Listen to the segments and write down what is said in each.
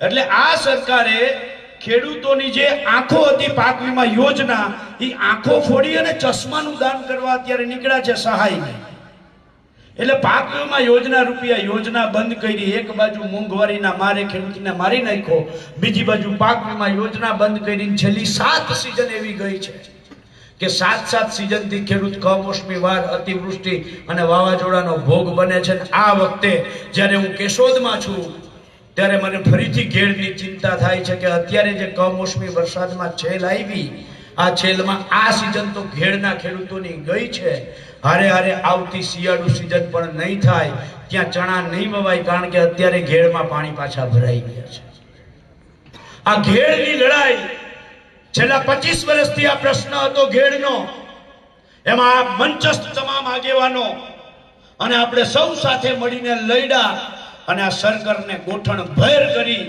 એટલે આ સરકારે ખેડૂતોની જે આંખો હતી પાક વીમા યોજના એ આંખો ફોડી અને ચશ્માનું દાન કરવા અત્યારે નીકળ્યા છે, સહાયની. એટલે પાક વીમા યોજના રૂપિયા યોજના બંધ કરી, એક બાજુ મોંઘવારીના મારે ખેડૂતને મારી નાખ્યો બીજી બાજુ પાક વીમા યોજના બંધ કરીને છેલ્લી સાત સિઝન એવી ગઈ છે કે સાત સાત સિઝનથી ખેડૂત કમોસમી વાર અતિવૃષ્ટિ અને વાવાઝોડાનો ભોગ બને છે. આ વખતે જ્યારે હું કેશોદમાં છું ત્યારે મને ફરીથી ઘેડની ચિંતા થાય છે કે અત્યારે જે કમોસમી વરસાદમાં છેલ આવી, આ છેલમાં આ સિઝન તો ઘેડના ખેડૂતોની ગઈ છે. હારે હારે આવતી શિયાળુ સિઝન પણ નહીં થાય. ત્યાં ચણા નહીં વવાય કારણ કે અત્યારે ઘેડમાં પાણી પાછા ભરાઈ ગયા છે. આ ઘેડની લડાઈ છેલ્લા પચીસ વર્ષથી આ પ્રશ્ન હતો ઘેડનો એમાં આ મંચસ્થ તમામ આગેવાનો અને આપણે સૌ સાથે મળીને લડ્યા. અને આ સરકારને ગોઠણ ભેર કરી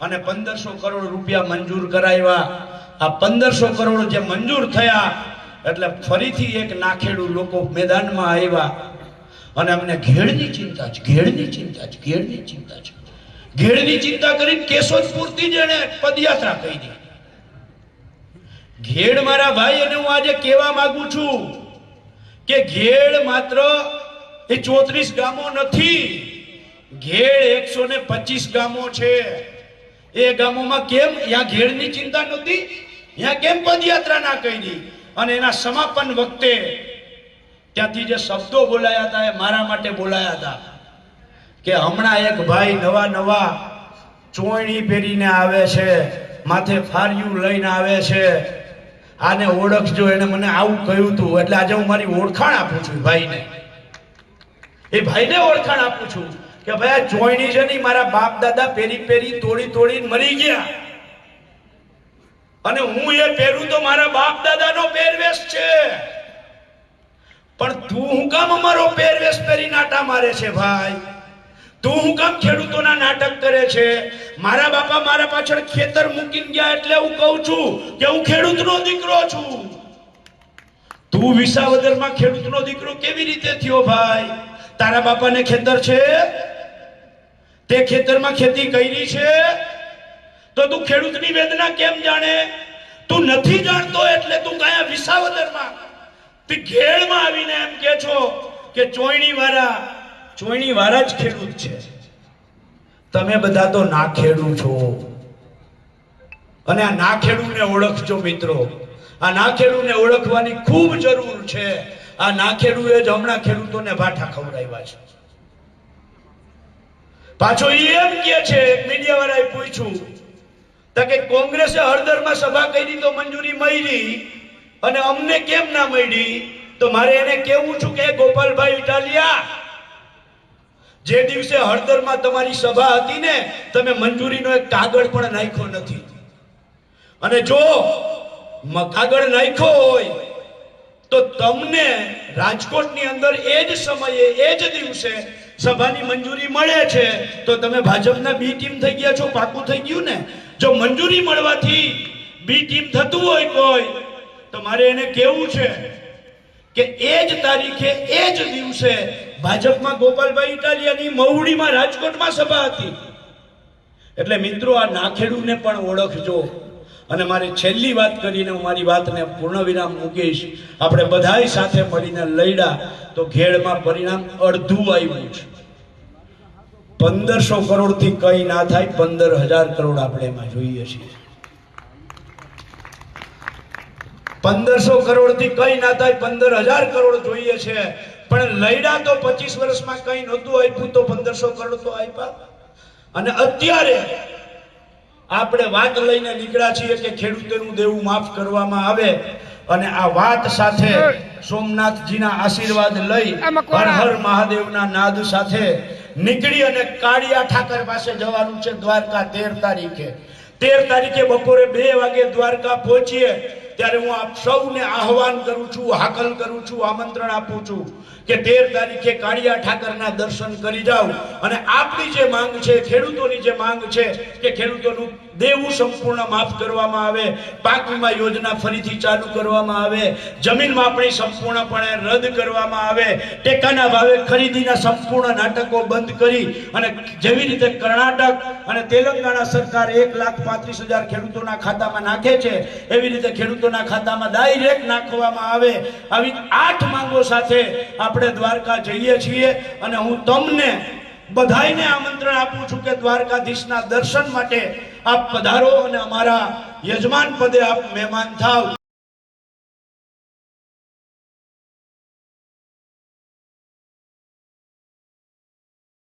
અને પંદરસો કરોડ રૂપિયા મંજૂર કરાવ્યા. આ પંદરસો કરોડ જે મંજૂર થયા, એટલે ફરીથી એક નાખેડું લોકો મેદાનમાં આવ્યા. અને અમને ઘેડની ચિંતા છે ઘેડની ચિંતા છે ઘેડની ચિંતા છે ઘેડની ચિંતા કરીને પૂરતી જ એણે પદયાત્રા દી ઘેડ મારા ભાઈ અને હું આજે કહેવા માંગુ છું કે ઘેડ માત્ર એ ચોત્રીસ ગામો નથી ઘેડ એકસો ને પચીસ ગામો છે. એ ગામોમાં કેમ? ત્યાં ઘેડની ચિંતા નહોતી? યા કેમ પદયાત્રા ના કરી? અને એના સમાપન વખતે ત્યાંથી જે શબ્દો બોલાયા હતા એ મારા માટે બોલાયા હતા. કે હમણાં એક ભાઈ નવા નવા ચોયણી પહેરીને આવે છે, માથે ફાર્યું લઈને આવે છે. આને ઓળખજો, એને મને આવું કહ્યું હતું એટલે આજે હું મારી ઓળખાણ આપું છું ભાઈને. એ ભાઈને ઓળખાણ આપું છું. કે ભાઈ, આ ચોયણી છે નહીં મારા બાપ દાદા પેરી પેરી તોડી તોડી મરી ગયા. અને હું એ પહેરું તો મારા બાપ દાદાનો પહેરવેશ છે. પણ તું હું કામ અમારો પહેરવેશ પહેરી નાટા મારે છે ભાઈ? તું હું કામ ખેડૂતોના નાટક કરે છે? મારા બાપા મારા પાછળ ખેતર મૂકીને ગયા એટલે હું કહું છું કે હું ખેડૂતનો દીકરો છું. તું વિસાવદરમાં ખેડૂતનો દીકરો કેવી રીતે થયો ભાઈ? તારા બાપાને ખેતર છે? તે ખેતરમાં ખેતી કરી છે? તો તું ખેડૂતની વેદના કેમ જાણે? તું નથી જાણતો એટલે તું કયા વિસાવદરમાં? તે ઘેડમાં આવીને એમ કે છો કે ચોયણી વાળા ચોયણી વાળા જ ખેડૂત છે. તમે બધા તો ના ખેડૂ છો. અને આ ના ખેડૂને ઓળખજો મિત્રો. આ ના ખેડૂને ઓળખવાની ખૂબ જરૂર છે. આ ના ખેડૂએ જ હમણાં ખેડૂતોને ભાઠા ખવડાવ્યા છે. પાછો એમ કે છે મીડિયા વાળાએ પૂછ્યું, તો કે કોંગ્રેસે હળદરમાં સભા કરી તો મંજૂરી મળી અને અમને કેમ ના મળી? તો મારે એને કેવું છું કે ગોપાલભાઈ ઇટાલિયા, જે દિવસે હળદરમાં તમારી સભા હતી ને, તમે મંજૂરીનો એક કાગળ પણ નાખ્યો નથી. અને જો કાગળ નાખ્યો હોય તો તમને રાજકોટની અંદર એ જ સમયે, એ જ દિવસે સભાની મંજૂરી મળે છે. તો તમે ભાજપના બી ટીમ થઈ ગયા છો, પાકું થઈ ગયું ને? જો મંજૂરી મળવાથી બી ટીમ થતું હોય કોઈ, તો મારે એને કેવું છે કે એ જ તારીખે, એ જ દિવસે ભાજપમાં ગોપાલભાઈ ઇટાલિયાની મહુડીમાં રાજકોટમાં સભા હતી. એટલે મિત્રો, આ નાખેડુને પણ ઓળખજો. અને મારી છેલ્લી વાત કરીને હું મારી વાતને પૂર્ણ વિરામ મૂકીશ. આપણે બધાય સાથે મળીને લઈડા તો ઘેડમાં પરિણામ અડધું આવ્યું છે. પંદરસો કરોડથી કઈ ના થાય, પંદર હજાર કરોડ આપણે એમાં જોઈએ છીએ. પંદરસો કરોડથી કઈ ના થાય, પંદર હજાર કરોડ જોઈએ છે. પણ લઈડા તો પચીસ વર્ષમાં કઈ નહોતું આપ્યું તો પંદરસો કરોડ તો આપ્યા. અને અત્યારે આપણે વાત લઈને નીકળ્યા છીએ કે ખેડૂતોનું દેવું માફ કરવામાં આવે અને આ વાત સાથે સોમનાથજીના આશીર્વાદ લઈ હર હર મહાદેવના નાદ સાથે નીકળી અને કાળિયા ઠાકર પાસે જવાનું છે દ્વારકા તેર તારીખે. તેર તારીખે બપોરે બે વાગે દ્વારકા પહોંચીએ. ત્યારે હું આપ સૌને આહવાન કરું છું, હાકલ કરું છું, આમંત્રણ આપું છું કે તેર તારીખે કાળિયા ઠાકરના દર્શન કરી જાઓ. અને આપની જે માંગ છે, ખેડૂતોની જે માંગ છે, કે ખેડૂતોનું દેવું સંપૂર્ણ માફ કરવામાં આવે, પાક વીમા યોજના ફરીથી ચાલુ કરવામાં આવે, જમીન માપણી સંપૂર્ણપણે રદ કરવામાં આવે, ટેકાના ભાવે ખરીદીના સંપૂર્ણ નાટકો બંધ કરી અને જેવી રીતે કર્ણાટક અને તેલંગાણા સરકાર એક લાખ પાંત્રીસ હજાર ખેડૂતોના ખાતામાં નાખે છે, એવી રીતે ખેડૂતોના ખાતામાં ડાયરેક્ટ નાખવામાં આવે, આવી આઠ માંગો સાથે આપણે દ્વારકા જઈએ છીએ અને હું તમને બધાયને આમંત્રણ આપું છું કે દ્વારકાધીશના દર્શન માટે આપ પધારો અને અમારા યજમાન પદે આપ મહેમાન થાવ.